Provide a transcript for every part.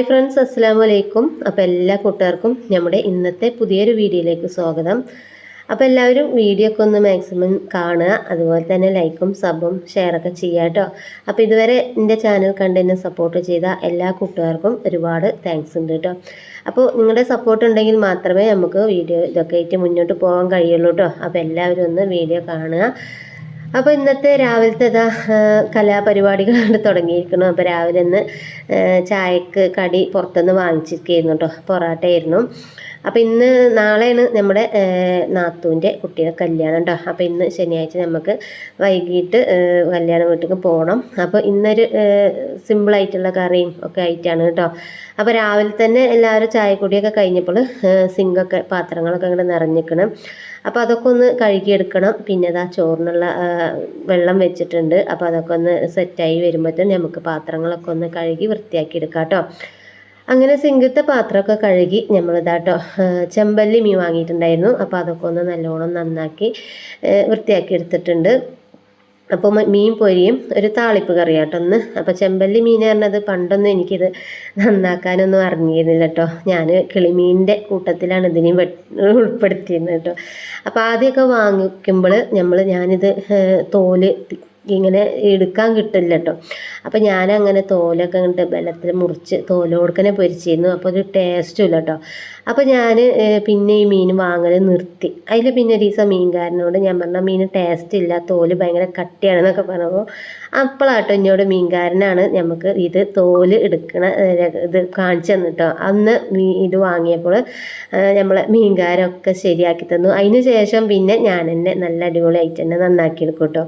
Hi friends അസ്സാം വലൈക്കും അപ്പോൾ എല്ലാ കൂട്ടുകാർക്കും നമ്മുടെ ഇന്നത്തെ പുതിയൊരു വീഡിയോയിലേക്ക് സ്വാഗതം. അപ്പോൾ എല്ലാവരും വീഡിയോ ഒക്കെ ഒന്ന് മാക്സിമം കാണുക അതുപോലെ തന്നെ ലൈക്കും സബും ഷെയറൊക്കെ ചെയ്യുക കേട്ടോ അപ്പോൾ ഇതുവരെ എന്റെ ചാനൽ കണ്ട് എന്നെ സപ്പോർട്ട് ചെയ്ത എല്ലാ കൂട്ടുകാർക്കും ഒരുപാട് താങ്ക്സ് ഉണ്ട് കേട്ടോ അപ്പോൾ നിങ്ങളുടെ സപ്പോർട്ട് ഉണ്ടെങ്കിൽ മാത്രമേ നമുക്ക് വീഡിയോ ഇതൊക്കെ ആയിട്ട് മുന്നോട്ട് പോകാൻ കഴിയുള്ളൂ കേട്ടോ അപ്പോൾ എല്ലാവരും ഒന്ന് വീഡിയോ കാണുക. അപ്പോൾ ഇന്നത്തെ രാവിലത്തെ ഇതാ കലാപരിപാടികളാണ് തുടങ്ങിയിരിക്കുന്നത്. അപ്പോൾ രാവിലെ ഇന്ന് ചായക്ക് കടി പുറത്തുനിന്ന് വാങ്ങിച്ചിരിക്കുകയായിരുന്നു കേട്ടോ. പൊറാട്ടയായിരുന്നു. അപ്പോൾ ഇന്ന് നാളെയാണ് നമ്മുടെ നാത്തൂന്റെ കുട്ടിയുടെ കല്യാണം കേട്ടോ അപ്പോൾ ഇന്ന് ശനിയാഴ്ച നമുക്ക് വൈകിട്ട് കല്യാണ വീട്ടിലേക്ക് പോകണം അപ്പോൾ ഇന്നൊരു സിമ്പിളായിട്ടുള്ള കറിയും ഒക്കെ ആയിട്ടാണ് കേട്ടോ അപ്പോൾ രാവിലെ തന്നെ എല്ലാവരും ചായക്കുടിയൊക്കെ കഴിഞ്ഞപ്പോൾ സിങ്കൊക്കെ പാത്രങ്ങളൊക്കെ ഇങ്ങനെ നിറഞ്ഞിക്കണം അപ്പോൾ അതൊക്കെ ഒന്ന് കഴുകിയെടുക്കണം. പിന്നെ അതാ ചോറിനുള്ള വെള്ളം വെച്ചിട്ടുണ്ട്. അപ്പോൾ അതൊക്കെ ഒന്ന് സെറ്റായി വരുമ്പോഴത്തേനും നമുക്ക് പാത്രങ്ങളൊക്കെ ഒന്ന് കഴുകി വൃത്തിയാക്കി എടുക്കാം കേട്ടോ അങ്ങനെ സിങ്കത്തെ പാത്രമൊക്കെ കഴുകി നമ്മളിതാട്ടോ ചെമ്പല്ലി മീൻ വാങ്ങിയിട്ടുണ്ടായിരുന്നു. അപ്പോൾ അതൊക്കെ ഒന്ന് നല്ലോണം നന്നാക്കി വൃത്തിയാക്കി എടുത്തിട്ടുണ്ട്. അപ്പോൾ മീൻ പൊരിയും ഒരു താളിപ്പ് കറി കേട്ടോ ഒന്ന് അപ്പോൾ ചെമ്പല്ലി മീൻ പറഞ്ഞത് പണ്ടൊന്നും എനിക്കിത് നന്നാക്കാനൊന്നും അറിഞ്ഞിരുന്നില്ല കേട്ടോ ഞാൻ കിളിമീനിന്റെ കൂട്ടത്തിലാണ് ഇതിനെയും ഉൾപ്പെടുത്തിയിരുന്നത് കേട്ടോ അപ്പോൾ ആദ്യമൊക്കെ വാങ്ങിക്കുമ്പോൾ നമ്മൾ ഞാനിത് തോൽ ഇങ്ങനെ എടുക്കാൻ കിട്ടില്ല കേട്ടോ അപ്പോൾ ഞാനങ്ങനെ തോലൊക്കെ അങ്ങോട്ട് ബലത്തിൽ മുറിച്ച് തോലോടുക്കനെ പൊരിച്ചിരുന്നു. അപ്പോൾ ഒരു ടേസ്റ്റും ഇല്ല കേട്ടോ അപ്പോൾ ഞാൻ പിന്നെ ഈ മീൻ വാങ്ങൽ നിർത്തി. അതിൽ പിന്നെ ഒരു ദിവസം മീൻകാരനോട് ഞാൻ പറഞ്ഞ മീൻ ടേസ്റ്റ് ഇല്ല തോൽ ഭയങ്കര കട്ടിയാണെന്നൊക്കെ പറഞ്ഞപ്പോൾ അപ്പോഴാട്ടോ എന്നോട് മീൻകാരനാണ് നമുക്ക് ഇത് തോൽ എടുക്കണ ഇത് കാണിച്ചു തന്നിട്ടോ അന്ന് ഇത് വാങ്ങിയപ്പോൾ നമ്മളെ മീൻകാരൊക്കെ ശരിയാക്കി തന്നു. അതിന് ശേഷം പിന്നെ ഞാൻ തന്നെ നല്ല അടിപൊളിയായിട്ട് തന്നെ നന്നാക്കി എടുക്കും കേട്ടോ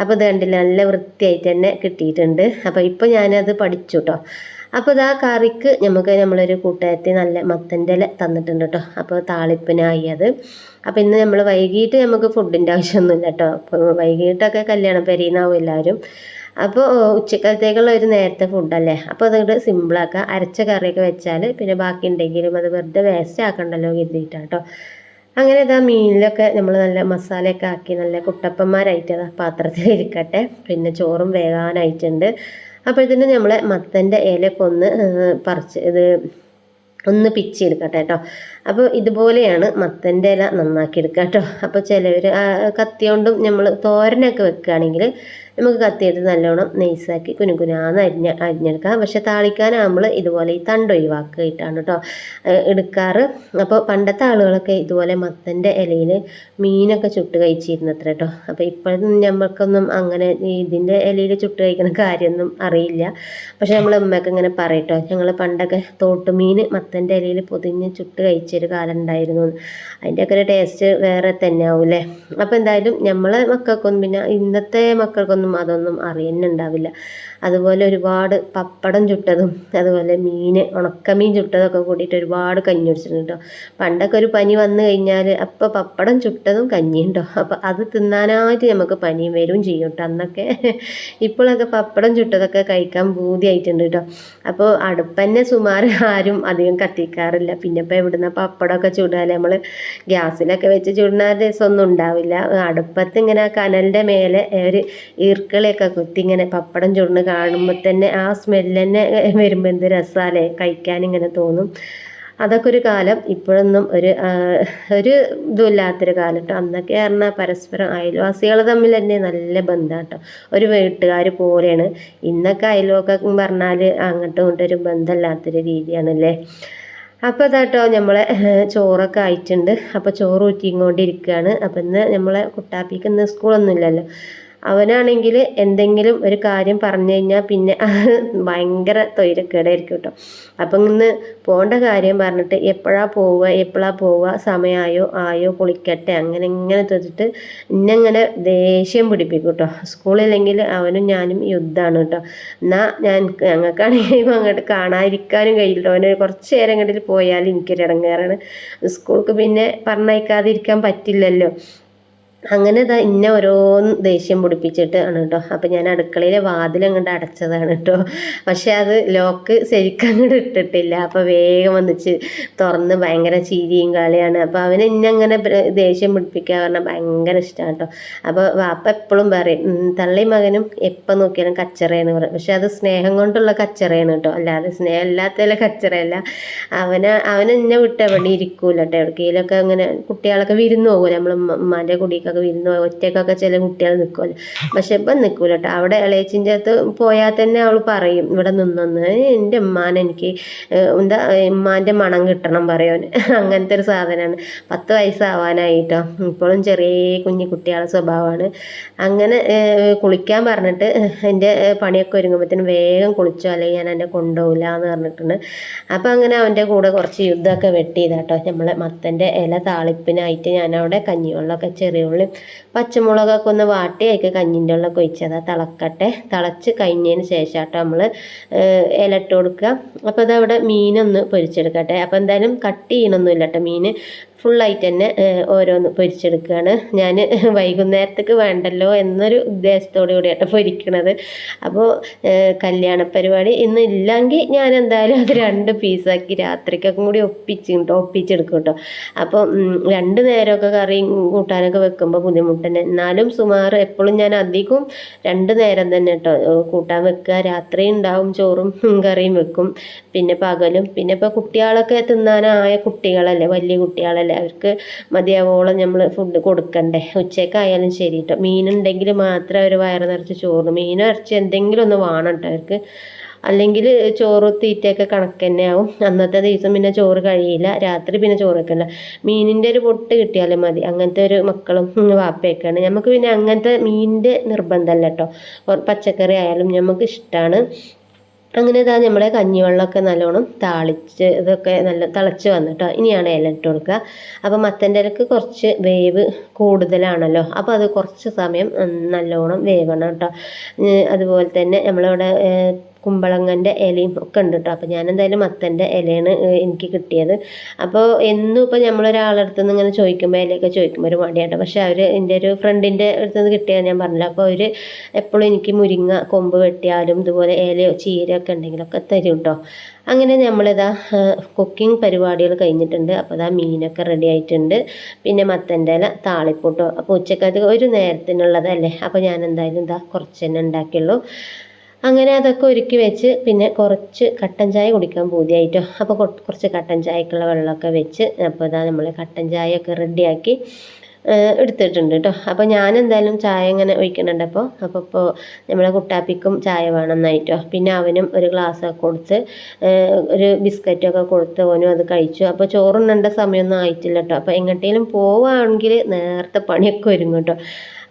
അപ്പോൾ ഇത് കണ്ടില്ല നല്ല വൃത്തിയായിട്ട് തന്നെ കിട്ടിയിട്ടുണ്ട്. അപ്പോൾ ഇപ്പോൾ ഞാനത് പഠിച്ചു കേട്ടോ അപ്പോൾ ഇതാ കറിക്ക് നമുക്ക് നമ്മളൊരു കൂട്ടുകാരത്തി നല്ല മത്തന്റെ ഇല തന്നിട്ടുണ്ട് കേട്ടോ അപ്പോൾ താളിപ്പിനായി അത് അപ്പോൾ ഇന്ന് നമ്മൾ വൈകിട്ട് നമുക്ക് ഫുഡിന്റെ ആവശ്യമൊന്നുമില്ല കേട്ടോ അപ്പോൾ വൈകിട്ടൊക്കെ കല്യാണം പെരീന്നാവും എല്ലാവരും. അപ്പോൾ ഉച്ചക്കാലത്തേക്കുള്ള ഒരു നേരത്തെ ഫുഡല്ലേ അപ്പോൾ അതുകൊണ്ട് സിമ്പിളാക്കുക അരച്ച കറിയൊക്കെ വെച്ചാൽ പിന്നെ ബാക്കി ഉണ്ടെങ്കിലും അത് വെറുതെ വേസ്റ്റ് ആക്കണ്ടല്ലോ കരുതിയിട്ടാണ് കേട്ടോ അങ്ങനെ ഇതാ മീനിലൊക്കെ നമ്മൾ നല്ല മസാലയൊക്കെ ആക്കി നല്ല കുട്ടപ്പന്മാരായിട്ട് പാത്രത്തിൽ ഇരിക്കട്ടെ പിന്നെ ചോറും വേകാനായിട്ടുണ്ട്. അപ്പോഴത്തേനും നമ്മൾ മത്തന്റെ ഇലയൊക്കെ ഒന്ന് പറിച്ച് ഇത് ഒന്ന് പിച്ചെടുക്കട്ടെ കേട്ടോ. അപ്പോൾ ഇതുപോലെയാണ് മത്തന്റെ ഇല നന്നാക്കി എടുക്കുക കേട്ടോ അപ്പോൾ ചിലവർ കത്തിയോണ്ടും നമ്മൾ തോരനൊക്കെ വെക്കുകയാണെങ്കിൽ നമുക്ക് കത്തിയിട്ട് നല്ലോണം നെയ്സാക്കി കുനുകുനാന്ന് അരിഞ്ഞ അരിഞ്ഞെടുക്കാം. പക്ഷെ നമ്മൾ ഇതുപോലെ ഈ തണ്ട് ഒഴിവാക്കിയിട്ടാണ് കേട്ടോ എടുക്കാറ്. അപ്പോൾ പണ്ടത്തെ ആളുകളൊക്കെ ഇതുപോലെ മത്തന്റെ ഇലയിൽ മീനൊക്കെ ചുട്ട് കഴിച്ചിരുന്നത്ര കേട്ടോ അപ്പോൾ ഇപ്പോഴും നമ്മൾക്കൊന്നും അങ്ങനെ ഇതിന്റെ ഇലയിൽ ചുട്ട് കഴിക്കുന്ന കാര്യമൊന്നും അറിയില്ല. പക്ഷെ നമ്മൾ ഉമ്മയൊക്കെ ഇങ്ങനെ പറയട്ടോ ഞങ്ങൾ പണ്ടൊക്കെ തോട്ടുമീൻ മത്തന്റെ ഇലയിൽ പൊതിഞ്ഞ് ചുട്ട് കഴിച്ചൊരു കാലം ഉണ്ടായിരുന്നു. അതിന്റെയൊക്കെ ഒരു ടേസ്റ്റ് വേറെ തന്നെ ആവും അല്ലേ അപ്പോൾ എന്തായാലും നമ്മളെ മക്കൾക്കൊന്നും പിന്നെ ഇന്നത്തെ മക്കൾക്കൊന്നും അതൊന്നും അറിയുന്നുണ്ടാവില്ല. അതുപോലെ ഒരുപാട് പപ്പടം ചുട്ടതും അതുപോലെ മീൻ ഉണക്കമീൻ ചുട്ടതൊക്കെ കൂടിയിട്ട് ഒരുപാട് കഞ്ഞി കുടിച്ചിട്ടുണ്ട് കേട്ടോ പണ്ടൊക്കെ ഒരു പനി വന്നു കഴിഞ്ഞാൽ അപ്പോൾ പപ്പടം ചുട്ടതും കഞ്ഞിയുണ്ടോ അപ്പോൾ അത് തിന്നാനായിട്ട് നമുക്ക് പനിയും വരും ചെയ്യും കേട്ടോ അന്നൊക്കെ ഇപ്പോഴൊക്കെ പപ്പടം ചുട്ടതൊക്കെ കഴിക്കാൻ ബൂതിയായിട്ടുണ്ട് കേട്ടോ അപ്പോൾ അടുപ്പന്നെ സുമാർ ആരും അധികം കത്തിക്കാറില്ല. പിന്നെ ഇപ്പോൾ എവിടുന്ന പപ്പടമൊക്കെ ചുടാൻ നമ്മൾ ഗ്യാസിലൊക്കെ വെച്ച് ചുടുന്ന രസമൊന്നും ഉണ്ടാവില്ല. അടുപ്പത്ത് ഇങ്ങനെ കനലിന്റെ മേലെ ഒരു ഈർക്കളിയൊക്കെ കുത്തി ഇങ്ങനെ പപ്പടം ചുടുന്ന കാണുമ്പോൾ തന്നെ ആ സ്മെല്ല് തന്നെ വരുമ്പോൾ എന്ത് രസമല്ലേ കഴിക്കാൻ ഇങ്ങനെ തോന്നും. അതൊക്കെ ഒരു കാലം. ഇപ്പോഴൊന്നും ഒരു ഒരു ഇതുമില്ലാത്തൊരു കാലം കേട്ടോ അന്നൊക്കെ പറഞ്ഞാൽ പരസ്പരം അയൽവാസികൾ തമ്മിൽ തന്നെ നല്ല ബന്ധമാണ് കേട്ടോ ഒരു വീട്ടുകാർ പോലെയാണ്. ഇന്നൊക്കെ അയൽവക്കം പറഞ്ഞാൽ അങ്ങോട്ടും ഇങ്ങോട്ടും ഒരു ബന്ധമില്ലാത്തൊരു രീതിയാണല്ലേ? അപ്പോൾ അതാട്ടോ നമ്മളെ ചോറൊക്കെ ആയിട്ടുണ്ട്. അപ്പോൾ ചോറ് ഊറ്റിക്കൊണ്ടിരിക്കുകയാണ് അപ്പം ഇന്ന് നമ്മളെ കുട്ടാപ്പിക്ക് ഇന്ന് സ്കൂളൊന്നുമില്ലല്ലോ. അവനാണെങ്കിൽ എന്തെങ്കിലും ഒരു കാര്യം പറഞ്ഞു കഴിഞ്ഞാൽ പിന്നെ ഭയങ്കര തൊയിരക്കേടായിരിക്കും കേട്ടോ അപ്പം ഇന്ന് പോകേണ്ട കാര്യം പറഞ്ഞിട്ട് എപ്പോഴാ പോവുക എപ്പോഴാ പോവുക സമയമായോ ആയോ കുളിക്കട്ടെ അങ്ങനെ ഇങ്ങനെ തൊട്ടിട്ട് ഇന്നങ്ങനെ ദേഷ്യം പിടിപ്പിക്കും കേട്ടോ സ്കൂളില്ലെങ്കിൽ അവനും ഞാനും യുദ്ധമാണ് കേട്ടോ എന്നാൽ ഞാൻ ഞങ്ങൾക്കാണെങ്കിൽ അങ്ങോട്ട് കാണാതിരിക്കാനും കഴിയില്ല അവന് കുറച്ച് നേരം അങ്ങോട്ട് പോയാൽ എനിക്കൊരു ഇടങ്ങേറാണ് സ്കൂൾക്ക് പിന്നെ പറഞ്ഞയക്കാതിരിക്കാൻ പറ്റില്ലല്ലോ. അങ്ങനെ ഇതാ ഇന്നെ ഓരോന്ന് ദേഷ്യം പിടിപ്പിച്ചിട്ട് ആണ് കേട്ടോ അപ്പം ഞാൻ അടുക്കളയിലെ വാതിലങ്ങോട്ട് അടച്ചതാണ് കേട്ടോ പക്ഷേ അത് ലോക്ക് ശരിക്കും അങ്ങോട്ട് ഇട്ടിട്ടില്ല. അപ്പം വേഗം വന്നിച്ച് തുറന്ന് ഭയങ്കര ചീരിയും കളിയാണ്. അപ്പം അവന് ഇന്നങ്ങനെ ദേഷ്യം പിടിപ്പിക്കുക പറഞ്ഞാൽ ഭയങ്കര ഇഷ്ടമാണ് കേട്ടോ അപ്പോൾ വാപ്പ എപ്പോഴും പറയും തള്ളി മകനും എപ്പോൾ നോക്കിയാലും കച്ചറയെന്ന് പറയും. പക്ഷെ അത് സ്നേഹം കൊണ്ടുള്ള കച്ചറയാണ് കേട്ടോ അല്ലാതെ സ്നേഹം ഇല്ലാത്തതിലെ കച്ചറയല്ല. അവന് അവനെ എന്നെ വിട്ട് എവിടെ ഇരിക്കൂല കേട്ടോ അങ്ങനെ കുട്ടികളൊക്കെ വിരുന്ന് പോകുമല്ലോ നമ്മൾ ഉമ്മാന്റെ കുടിക്കൊക്കെ വിരുന്ന് ഒറ്റക്കൊക്കെ ചില കുട്ടികൾ നിൽക്കുമല്ലോ പക്ഷെ ഇപ്പം നിൽക്കൂല കേട്ടോ അവിടെ ഇളയച്ചിന്റെ അടുത്ത് പോയാൽ തന്നെ അവൾ പറയും ഇവിടെ നിന്നൊന്ന്. എന്റെ ഉമ്മാനെ എനിക്ക് എന്താ ഉമ്മാന്റെ മണം കിട്ടണം പറയാൻ അങ്ങനത്തെ ഒരു സാധനമാണ്. പത്ത് വയസ്സാവാനായിട്ടോ. ഇപ്പോഴും ചെറിയ കുഞ്ഞു കുട്ടികളുടെ സ്വഭാവമാണ്. അങ്ങനെ കുളിക്കാൻ പറഞ്ഞിട്ട് എന്റെ പണിയൊക്കെ ഒരുങ്ങുമ്പോഴത്തേനും വേഗം കുളിച്ചോ അല്ലെങ്കിൽ ഞാൻ എന്നെ കൊണ്ടുപോകില്ല എന്ന് പറഞ്ഞിട്ടുണ്ട്. അപ്പം അങ്ങനെ അവന്റെ കൂടെ കുറച്ച് യുദ്ധമൊക്കെ വെട്ടിയതാട്ടോ. നമ്മളെ മത്തന്റെ ഇല താളിപ്പിനായിട്ട് ഞാനവിടെ കഞ്ഞിവെള്ളമൊക്കെ ചെറിയ പച്ചമുളകൊക്കെ ഒന്ന് വാട്ടി അതിൽ കഞ്ഞിന്റെ വെള്ളമൊക്കെ ഒഴിച്ചത് തിളക്കട്ടെ. തിളച്ച് കഴിഞ്ഞതിന് ശേഷം കേട്ടോ നമ്മൾ ഇല ഇട്ട് കൊടുക്കുക. അപ്പോൾ അതവിടെ മീനൊന്ന് പൊരിച്ചെടുക്കട്ടെ. അപ്പോൾ എന്തായാലും കട്ട് ചെയ്യണമൊന്നുമില്ല കേട്ടോ മീൻ ഫുള്ളായിട്ട് തന്നെ ഓരോന്ന് പൊരിച്ചെടുക്കുകയാണ്. ഞാൻ വൈകുന്നേരത്തേക്ക് വേണ്ടല്ലോ എന്നൊരു ഉദ്ദേശത്തോടു കൂടിയാണ് പൊരിക്കണത്. അപ്പോൾ കല്യാണ പരിപാടി ഇന്ന് ഇല്ലെങ്കിൽ ഞാൻ എന്തായാലും അത് രണ്ട് പീസാക്കി രാത്രിക്കൊക്കെ കൂടി ഒപ്പിച്ച് കേട്ടോ ഒപ്പിച്ചെടുക്കും കേട്ടോ. അപ്പോൾ രണ്ട് നേരമൊക്കെ കറിയും കൂട്ടാനൊക്കെ വെക്കുമ്പോൾ ബുദ്ധിമുട്ട് തന്നെ എന്നാലും സുമാർ എപ്പോഴും ഞാൻ അധികം രണ്ട് നേരം തന്നെ കേട്ടോ കൂട്ടാൻ വെക്കുക. രാത്രി ഉണ്ടാവും ചോറും കറിയും വെക്കും. പിന്നെ പകലും. പിന്നെ ഇപ്പോൾ കുട്ടികളൊക്കെ തിന്നാനായ കുട്ടികളല്ലേ വലിയ കുട്ടികളല്ലേ. അവർക്ക് മതിയാവോളം നമ്മൾ ഫുഡ് കൊടുക്കണ്ടേ? ഉച്ചയ്ക്കായാലും ശരി കേട്ടോ മീനുണ്ടെങ്കിൽ മാത്രം അവർ വയറ് നിറച്ച് ചോറ്. മീനോ ഇറച്ചി എന്തെങ്കിലും ഒന്ന് വേണം കേട്ടോ അവർക്ക്. അല്ലെങ്കിൽ ചോറ് തീറ്റയൊക്കെ കണക്ക് തന്നെ ആവും. അന്നത്തെ ദിവസം പിന്നെ ചോറ് കഴിയില്ല. രാത്രി പിന്നെ ചോറ് വെക്കണ്ട. മീനിന്റെ ഒരു പൊട്ട് കിട്ടിയാലും മതി. അങ്ങനത്തെ ഒരു മക്കളും വാപ്പയൊക്കെയാണ്. നമുക്ക് പിന്നെ അങ്ങനത്തെ മീനിന്റെ നിർബന്ധമല്ല കേട്ടോ പച്ചക്കറി ആയാലും നമുക്ക് ഇഷ്ടമാണ് അങ്ങനെ ഇതാ നമ്മുടെ കഞ്ഞിവെള്ളമൊക്കെ നല്ലോണം താളിച്ച് ഇതൊക്കെ നല്ല തിളച്ച് വന്നിട്ടോ. ഇനിയാണ് ഇല ഇട്ട് കൊടുക്കുക. അപ്പോൾ മത്തന്റെ ഇലക്ക് കുറച്ച് വേവ് കൂടുതലാണല്ലോ. അപ്പോൾ അത് കുറച്ച് സമയം നല്ലോണം വേവണം കേട്ടോ. അതുപോലെ തന്നെ നമ്മളിവിടെ കുമ്പളങ്ങന്റെ ഇലയും ഒക്കെ ഉണ്ട് കേട്ടോ അപ്പോൾ ഞാൻ എന്തായാലും മത്തന്റെ ഇലയാണ് എനിക്ക് കിട്ടിയത്. അപ്പോൾ എന്നും ഇപ്പോൾ നമ്മളൊരാളുടെ അടുത്ത് നിന്ന് ഇങ്ങനെ ചോദിക്കുമ്പോൾ ഇലയൊക്കെ ചോദിക്കുമ്പോൾ ഒരു മടിയാട്ടോ. പക്ഷേ അവർ എന്റെ ഒരു ഫ്രണ്ടിന്റെ അടുത്ത് നിന്ന് കിട്ടിയാൽ ഞാൻ പറഞ്ഞില്ല. അപ്പോൾ അവർ എപ്പോഴും എനിക്ക് മുരിങ്ങ കൊമ്പ് വെട്ടിയാലും ഇതുപോലെ ഇലയോ ചീരയൊക്കെ ഉണ്ടെങ്കിലൊക്കെ തരും കേട്ടോ അങ്ങനെ നമ്മളിതാ കുക്കിംഗ് പരിപാടികൾ കഴിഞ്ഞിട്ടുണ്ട്. അപ്പോൾ ഇതാ മീനൊക്കെ റെഡി ആയിട്ടുണ്ട്. പിന്നെ മത്തന്റെ ഇല താളിപ്പൂട്ടോ അപ്പോൾ ഉച്ചക്കത് ഒരു നേരത്തിനുള്ളതല്ലേ. അപ്പോൾ ഞാൻ എന്തായാലും ഇതാ കുറച്ച് തന്നെ ഉണ്ടാക്കിയുള്ളൂ. അങ്ങനെ അതൊക്കെ ഒരുക്കി വെച്ച് പിന്നെ കുറച്ച് കട്ടൻ ചായ കുടിക്കാൻ പൂതിയായിട്ടോ. അപ്പോൾ കുറച്ച് കട്ടൻ ചായക്കുള്ള വെള്ളമൊക്കെ വെച്ച് അപ്പോൾ ഇതാ നമ്മൾ കട്ടൻ ചായയൊക്കെ റെഡിയാക്കി എടുത്തിട്ടുണ്ട് കേട്ടോ അപ്പോൾ ഞാൻ എന്തായാലും ചായ ഇങ്ങനെ ഒഴിക്കുന്നുണ്ട് അപ്പോൾ അപ്പോൾ ഇപ്പോൾ നമ്മളെ കുട്ടാപ്പിക്കും ചായ വേണമെന്നായിട്ടോ പിന്നെ അവനും ഒരു ഗ്ലാസ് ഒക്കെ കൊടുത്ത് ഒരു ബിസ്ക്കറ്റൊക്കെ കൊടുത്ത് ഓനും അത് കഴിച്ചു. അപ്പോൾ ചോറുണ്ണേണ്ട സമയമൊന്നും ആയിട്ടില്ല കേട്ടോ അപ്പോൾ എങ്ങോട്ടേലും പോവുകയാണെങ്കിൽ നേരത്തെ പണിയൊക്കെ ഒരുങ്ങും കേട്ടോ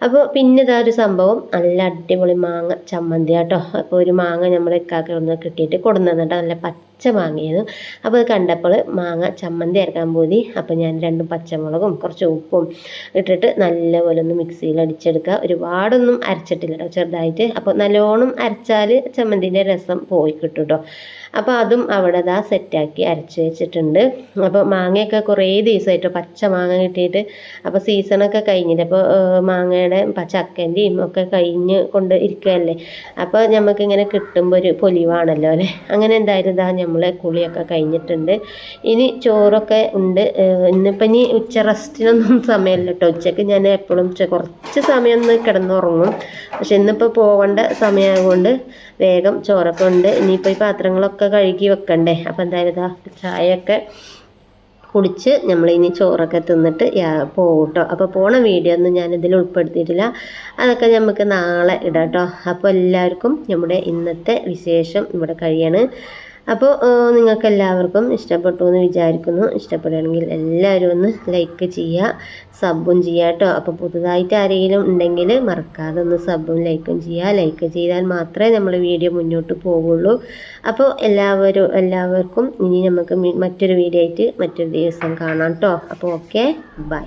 അപ്പോൾ പിന്നെ ഇതാ ഒരു സംഭവം. നല്ല അടിപൊളി മാങ്ങ ചമ്മന്തി കേട്ടോ അപ്പോൾ ഒരു മാങ്ങ നമ്മൾ ഇക്കാക്ക കിട്ടിയിട്ട് കൊടുന്നു നല്ല പച്ച മാങ്ങയായിരുന്നു അപ്പോൾ അത് കണ്ടപ്പോൾ മാങ്ങ ചമ്മന്തി അരക്കാൻ പോതി അപ്പോൾ ഞാൻ രണ്ടും പച്ചമുളകും കുറച്ച് ഉപ്പും ഇട്ടിട്ട് നല്ലപോലെ ഒന്ന് മിക്സിയിൽ അടിച്ചെടുക്കുക. ഒരുപാടൊന്നും അരച്ചിട്ടില്ല കേട്ടോ ചെറുതായിട്ട്. അപ്പോൾ നല്ലോണം അരച്ചാൽ ചമ്മന്തിന്റെ രസം പോയി കിട്ടും കേട്ടോ അപ്പോൾ അതും അവിടെ ഇതാ സെറ്റാക്കി അരച്ച് വെച്ചിട്ടുണ്ട്. അപ്പോൾ മാങ്ങയൊക്കെ കുറേ ദിവസമായിട്ട് പച്ച മാങ്ങ കിട്ടിയിട്ട്. അപ്പോൾ സീസണൊക്കെ കഴിഞ്ഞിട്ട് അപ്പോൾ മാങ്ങയുടെ ചക്കന്റെയും ഒക്കെ കഴിഞ്ഞ് കൊണ്ട് ഇരിക്കുകയല്ലേ? അപ്പോൾ നമുക്കിങ്ങനെ കിട്ടുമ്പോൾ ഒരു പൊലിവാണല്ലോ അല്ലേ? അങ്ങനെ എന്തായാലും ഇതാ നമ്മളെ കുളിയൊക്കെ കഴിഞ്ഞിട്ടുണ്ട്. ഇനി ചോറൊക്കെ ഉണ്ട്. ഇന്നിപ്പോൾ ഇനി ഉച്ച റെസ്റ്റിനൊന്നും സമയമില്ല കേട്ടോ. ഉച്ചയ്ക്ക് ഞാൻ എപ്പോഴും കുറച്ച് സമയം ഒന്ന് കിടന്നുറങ്ങും. പക്ഷെ ഇന്നിപ്പോൾ പോകേണ്ട സമയമായതുകൊണ്ട് വേഗം ചോറൊക്കെ ഉണ്ട്. ഇനിയിപ്പോൾ ഈ പാത്രങ്ങളൊക്കെ കഴുകി വെക്കണ്ടേ. അപ്പോൾ എന്തായാലും ഇതാ ചായയൊക്കെ കുടിച്ച് നമ്മളിനി ചോറൊക്കെ തിന്നിട്ട് പോകും കേട്ടോ. അപ്പോൾ പോണ വീഡിയോ ഒന്നും ഞാനിതിൽ ഉൾപ്പെടുത്തിയിട്ടില്ല. അതൊക്കെ നമുക്ക് നാളെ ഇടാം കേട്ടോ. അപ്പോൾ എല്ലാവർക്കും നമ്മുടെ ഇന്നത്തെ വിശേഷം ഇവിടെ കഴിയാണ്. അപ്പോൾ നിങ്ങൾക്ക് എല്ലാവർക്കും ഇഷ്ടപ്പെട്ടു എന്ന് വിചാരിക്കുന്നു. ഇഷ്ടപ്പെടുകയാണെങ്കിൽ എല്ലാവരും ഒന്ന് ലൈക്ക് ചെയ്യുക സബും ചെയ്യുക കേട്ടോ. അപ്പോൾ പുതുതായിട്ട് ആരെങ്കിലും ഉണ്ടെങ്കിൽ മറക്കാതെ ഒന്ന് സബും ലൈക്കും ചെയ്യുക. ലൈക്ക് ചെയ്താൽ മാത്രമേ നമ്മൾ വീഡിയോ മുന്നോട്ട് പോകുള്ളൂ അപ്പോൾ എല്ലാവരും എല്ലാവർക്കും ഇനി നമുക്ക് മറ്റൊരു വീഡിയോ ആയിട്ട് മറ്റൊരു ദിവസം കാണാം കേട്ടോ. അപ്പോൾ ഓക്കെ ബൈ